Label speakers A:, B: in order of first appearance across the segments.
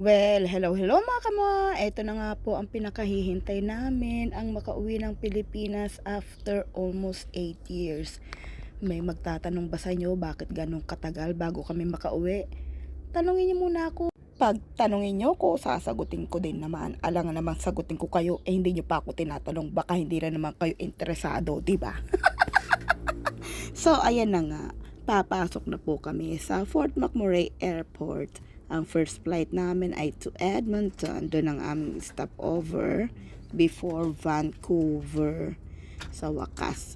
A: Well, hello, hello mga kamo. Ito na nga po ang pinakahihintay namin, ang makauwi ng Pilipinas after almost 8 years. May magtatanong ba sa inyo bakit ganong katagal bago kami makauwi? Tanungin niyo muna ako. Pag tanungin niyo ko, sasagutin ko din naman. Alangan naman sagutin ko kayo, eh hindi niyo pa ako tinatanong, baka hindi rin naman kayo interesado, di ba? so, ayan na nga. Papasok na po kami sa Fort McMurray Airport. Ang first flight namin ay to Edmonton. Doon ang aming stopover before Vancouver. Sa wakas,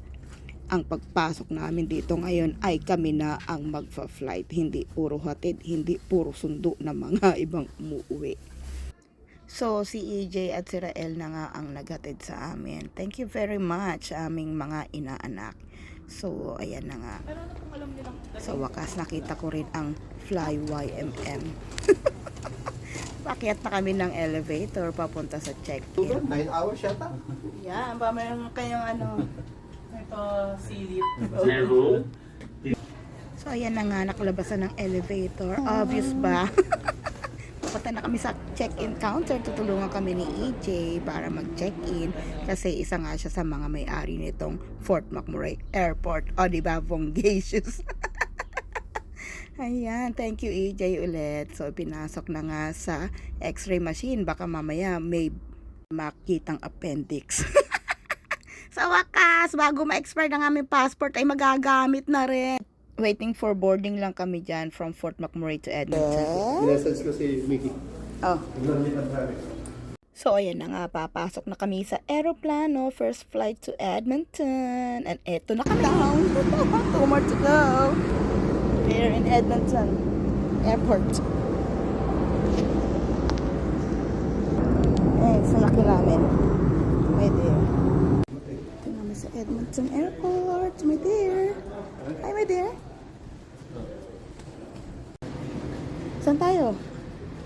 A: ang pagpasok namin dito ngayon ay kami na ang magfa-flight. Hindi puro hatid, hindi puro sundo ng mga ibang umuwi. So, si EJ at si Rael na nga ang naghatid sa amin. Thank you very much, aming mga inaanak. So, ayan na nga. Sa wakas, nakita ko rin ang Fly YMM. Pakyat na kami ng elevator papunta sa check-in.
B: 9 hours yata.
A: Yan, ba meron kayong ano.
C: Ito, silip.
A: So, ayan na nga, nakalabasan ng elevator. Obvious ba? Papunta na kami sa check-in counter. Tutulungan kami ni EJ para mag-check-in. Kasi isa nga siya sa mga may-ari nitong Fort McMurray Airport. O, di ba? Vongacious. Ayan, thank you EJ ulit. So, pinasok na nga sa x-ray machine. Baka mamaya may makitang appendix. sa wakas, bago ma-expire ng aming passport ay magagamit na rin. Waiting for boarding lang kami dyan from Fort McMurray to Edmonton.
B: Minessage ko si Mickey.
A: Oh. So, ayan na nga, papasok na kami sa aeroplano, first flight to Edmonton. And eto na kami. Down. Two more to go. We're in Edmonton Airport. Eh, salaki namin. My dear. Ito namin sa Edmonton Airport. My dear. Hi, my dear. Saan tayo?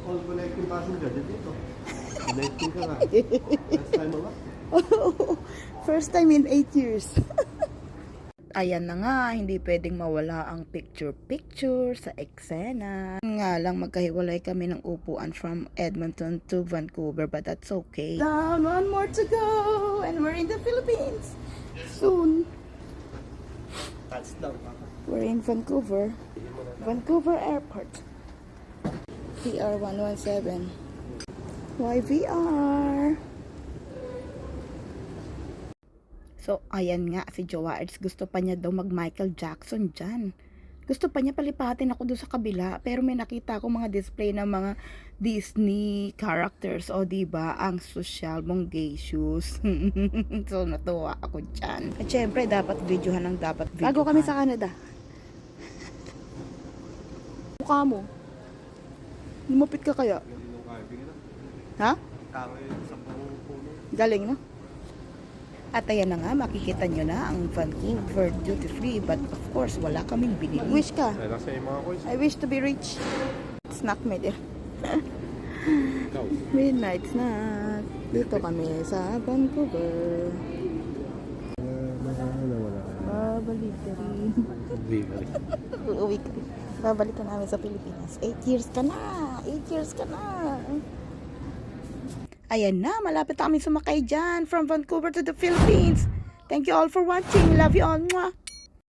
B: All connecting passenger, dito. Connecting ka nga. Last time ba?
A: First time in 8 years. Ayan na nga, hindi pwedeng mawala ang picture-picture sa eksena. Nga lang, magkahiwalay kami ng upuan from Edmonton to Vancouver, but that's okay. Down, one more to go, and we're in the Philippines. Soon.
B: Touchdown.
A: We're in Vancouver. Vancouver Airport. VR 117. YVR. So, ayan nga, si Arts, gusto pa niya daw mag Michael Jackson dyan. Gusto pa niya palipatin ako doon sa kabila, pero may nakita ako mga display ng mga Disney characters, o di ba ang social mongacious. so, natuwa ako dyan. At syempre, dapat videohan ng dapat videohan. Bago kami sa Canada. Mukha mo. Lumapit ka kaya? Ha? Galing, no? At ayan na nga, makikita nyo na ang Vancouver Duty Free. But of course, wala kaming binili. Wish ka. I wish to be rich. Snack me there.
B: Ikaw.
A: Midnight snack. Dito kami sa Vancouver.
B: Wala,
A: rin.
B: Libre.
A: Uuwi ka. Babalik ka namin sa Pilipinas. 8 years ka na. 8 years ka na. Ayan na, malapit na kami sumakay dyan from Vancouver to the Philippines. Thank you all for watching. Love you all. Mwah.